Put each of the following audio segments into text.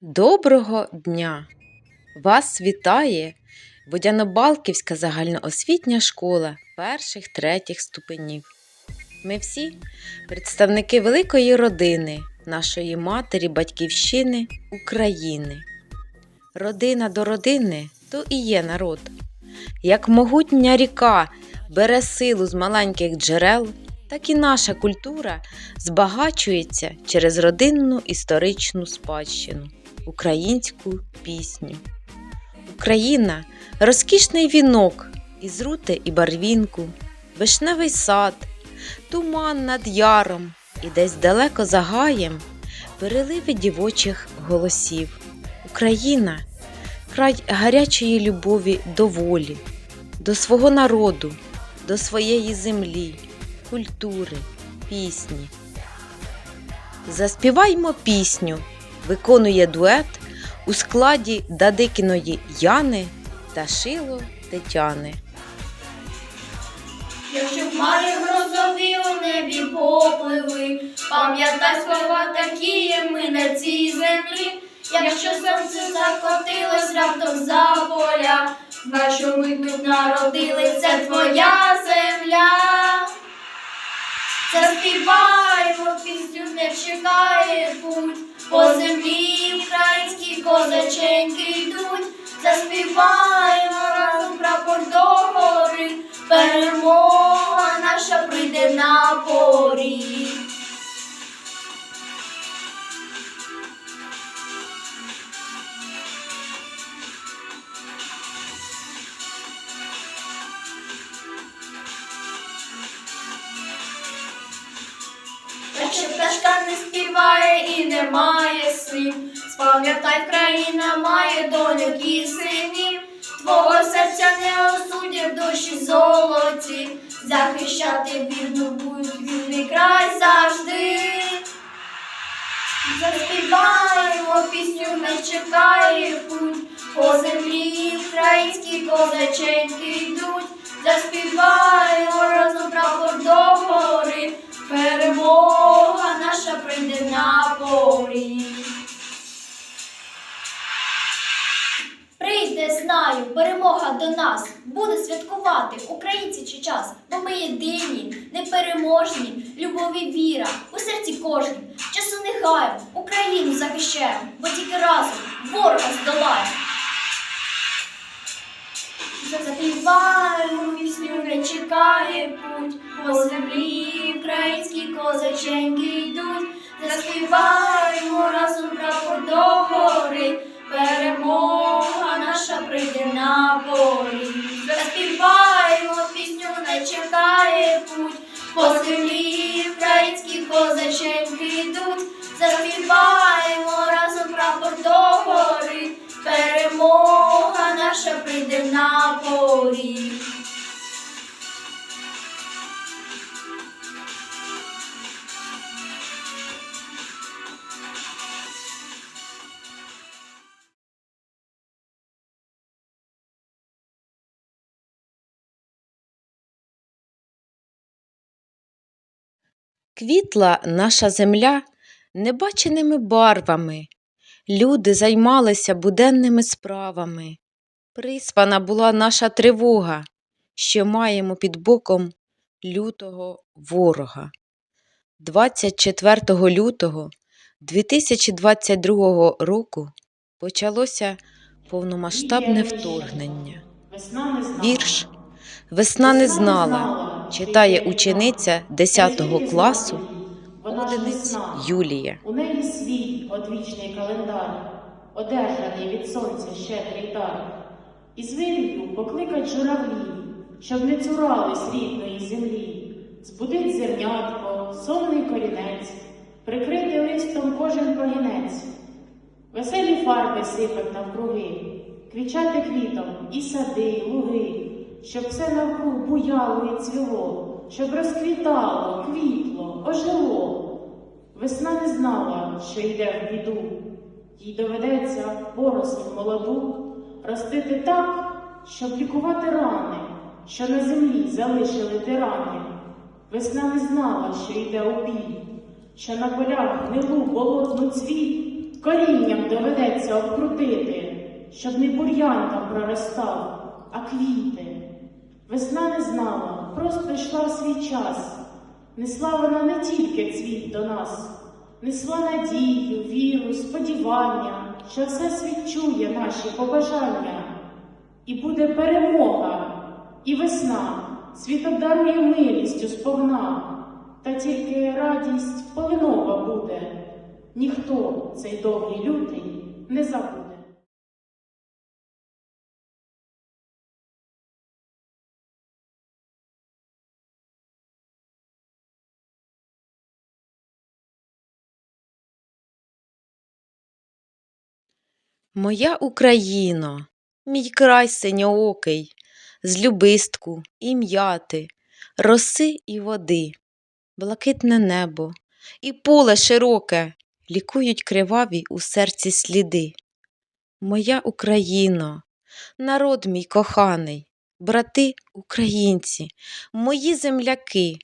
Доброго дня! Вас вітає Водяно-Балківська загальноосвітня школа перших третіх ступенів. Ми всі представники великої родини, нашої матері, батьківщини, України. Родина до родини то і є народ. Як могутня ріка бере силу з маленьких джерел, так і наша культура збагачується через родинну історичну спадщину українську пісню. Україна розкішний вінок із рути і барвінку, вишневий сад, туман над яром і десь далеко за гаєм переливи дівочих голосів. Україна край гарячої любові до волі, до свого народу, до своєї землі, культури, пісні. Заспіваймо пісню виконує дует у складі Дадикіної Яни та Шило Тетяни. Якщо хмари грозові у небі попливли, пам'ятай слова такі ми на цій землі. Якщо сонце закотилось раптом за поля, знай, ми тут народили, це твоя земля. Заспіваємо пісню, не чекає путь, по землі українські козаченьки йдуть, заспіваємо разом прапор до гори, перемога наша прийде на порі. Спам'ятай, країна має доньок і синів, твого серця не осудять душі золоті, захищати вірну будуть вільний край завжди. Заспіваємо пісню, не чекає путь, по землі українські козаченьки йдуть, заспіваємо разом прапор до знаю, перемога до нас, буде святкувати українці чи час, бо ми єдині, непереможні, любов і віра у серці кожній. Часу не гаємо, Україну захищаємо, бо тільки разом ворога здолаємо. Запіваємо пісню, не чекає путь, по землі українські козаченьки йдуть, заспіваємо разом прапор до чекає по землі українські козаченьки йдуть, заспіваємо разом прапор до перемога наша прийде на порі. Квітла наша земля небаченими барвами. Люди займалися буденними справами. Приспана була наша тривога, що маємо під боком лютого ворога. 24 лютого 2022 року почалося повномасштабне вторгнення. Вірш Весна не знала, читає учениця 10 класу Одиниць Юлія. У неї свій одвічний календар, одержаний від сонця щедрий дар. І з вирію покликать журавлі, щоб не цурались рідної землі, збудить зернятко, сонний корінець, прикрити листом кожен погінець. Веселі фарби сипать навкруги, квічати квітом і сади, і луги, щоб все навкруг буяло і цвіло, щоб розквітало, квітло, ожило. Весна не знала, що йде в біду, їй доведеться порослу молоду ростити так, щоб лікувати рани, що на землі залишили тирани. Весна не знала, що йде у бій, що на полях гнилу болотну цвіт, корінням доведеться. обкрутити, щоб не бур'ян там проростав, а квіти. Весна не знала, просто йшла в свій час. Несла вона не тільки цвіт до нас, несла надію, віру, сподівання, що все світ чує наші побажання. І буде перемога, і весна, світ обдарує милістю сповна, та тільки радість полинова буде, ніхто цей довгий лютий не забуде. Моя Україно, мій край синьоокий, з любистку і м'яти, роси і води, блакитне небо і поле широке лікують криваві у серці сліди. Моя Україно, народ мій коханий, брати українці, мої земляки,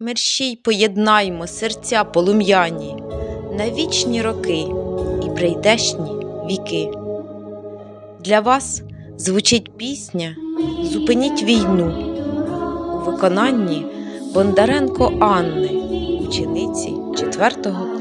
мерщій поєднаймо серця полум'яні на вічні роки і прийдешні віки. Для вас звучить пісня Зупиніть війну у виконанні Бондаренко Анни, учениці 4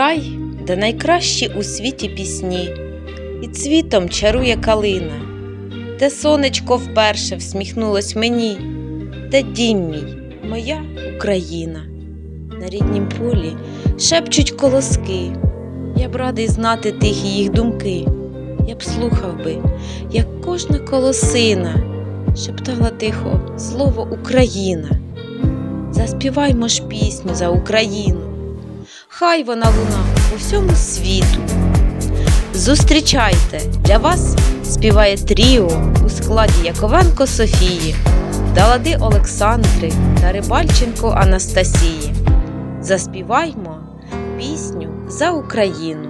край, де найкращі у світі пісні, і цвітом чарує калина, де сонечко вперше всміхнулось мені, де дім мій, моя Україна. На ріднім полі шепчуть колоски, я б радий знати тихі їх думки. Я б слухав би, як кожна колосина шептала тихо слово Україна. Заспіваймо ж пісню за Україну. Хай вона луна у всьому світу. Зустрічайте для вас співає тріо у складі Яковенко Софії, Далади Олександри та Рибальченко Анастасії. Заспіваймо пісню за Україну.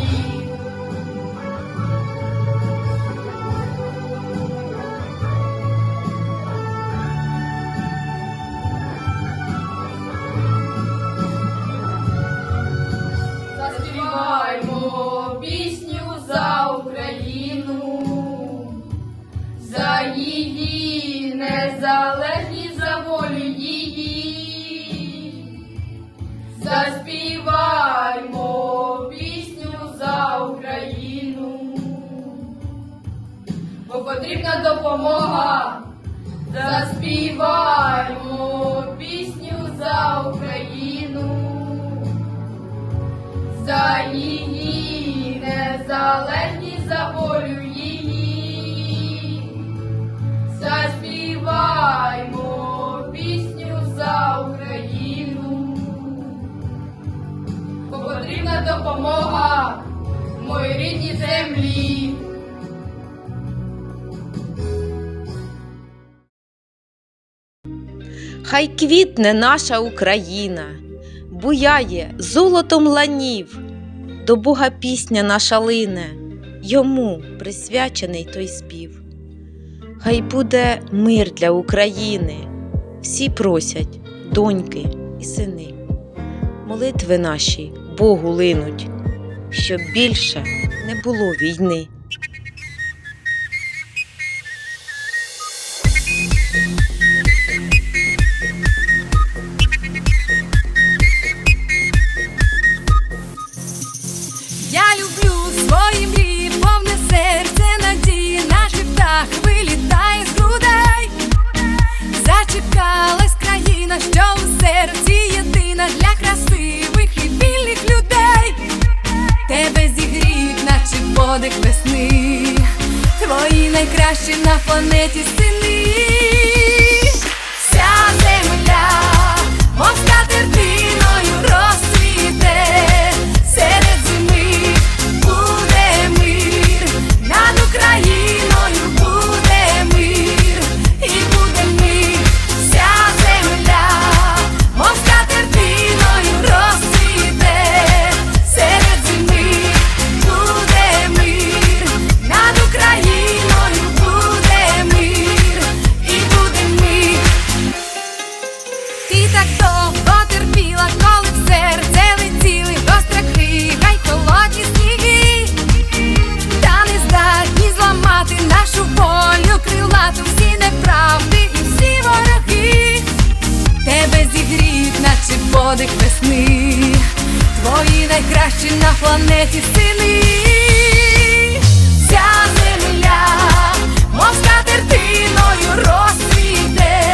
За її незалежність, за волю її. Заспіваймо пісню за Україну, бо потрібна допомога моїй рідній землі. Хай квітне наша Україна, буяє золотом ланів, до Бога пісня наша лине, йому присвячений той спів. Хай буде мир для України, всі просять, доньки і сини. Молитви наші Богу линуть, щоб більше не було війни. Найкращі на планеті сини. Весни, твої найкращі на планеті сини. Ця земля, мов скатертиною розцвіте,